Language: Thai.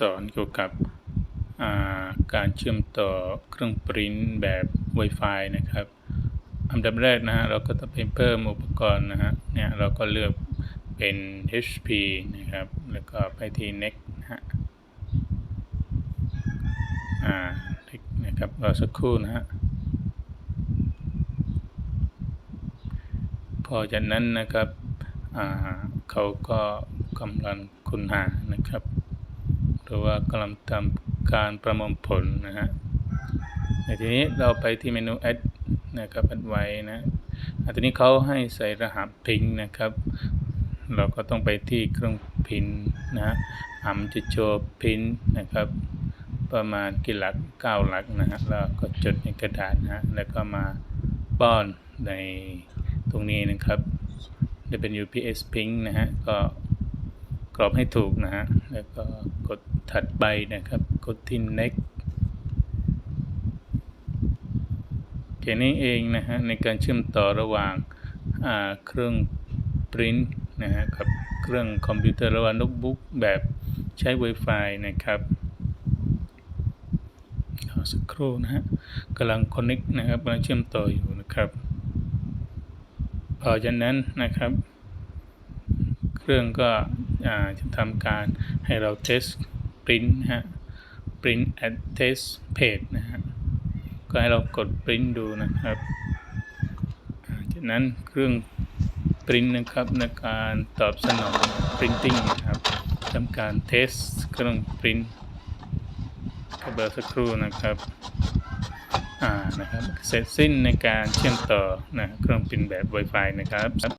สอนเกี่ยวกับาการเชื่อมต่อเครื่องปริ้นแบบ Wi-Fi นะครับอันดับแรกนะฮะเราก็ต้องไปเพิ่มอุปกรณ์นะฮะเนี่ยเราก็เลือกเป็น HP นะครับ แล้วก็ไปที่ Next นะฮะอ่านะครับรอสักครู่นะฮะพอจากนั้นนะครับเขาก็กำลังค้นหานะครับือว่ากำลังทำการประมวลผลนะฮะในทีนี้เราไปที่เมนู add นะครับ add ไว้นะอันทีนี้เขาให้ใส่รหัสพิงนะครับ เราก็ต้องไปที่เครื่องพิมพ์นะฮะอ่ามันจะโชว์พิมพ์นะครับ ประมาณกี่หลัก9หลักนะฮะแล้วก็จดในกระดาษนะฮะแล้วก็มาป้อนในตรงนี้นะครับจะเป็น UPS ping นะฮะก็ กรอบให้ถูกนะฮะ แล้วก็กดถัดไปนะครับ กดที่ next แค่นี้เองนะฮะในการเชื่อมต่อระหว่างาเครื่องปริ้นนะฮะกับเครื่องคอมพิวเตอร์ระหว่างโน้ตบุ๊กแบบใช้ Wi-Fi นะครับรอสักครู่นะฮะกำลัง connect นะครับกำลังเชื่อมต่ออยู่นะครับพอจากนั้นนะครับ เครื่องก็ จะทำการให้เรา test print นะฮะ print at test page นะฮะ ก็ให้เรากด print ดูนะครับ จากนั้นเครื่อง print นะครับในการตอบสนอง printing นะครับทำการ test เครื่อง print ก็เบอร์สักครู่นะครับอ่านะครับเสร็จสิ้นในการเชื่อมต่อนะเครื่องพิมพ์แบบ Wi-Fi นะครับ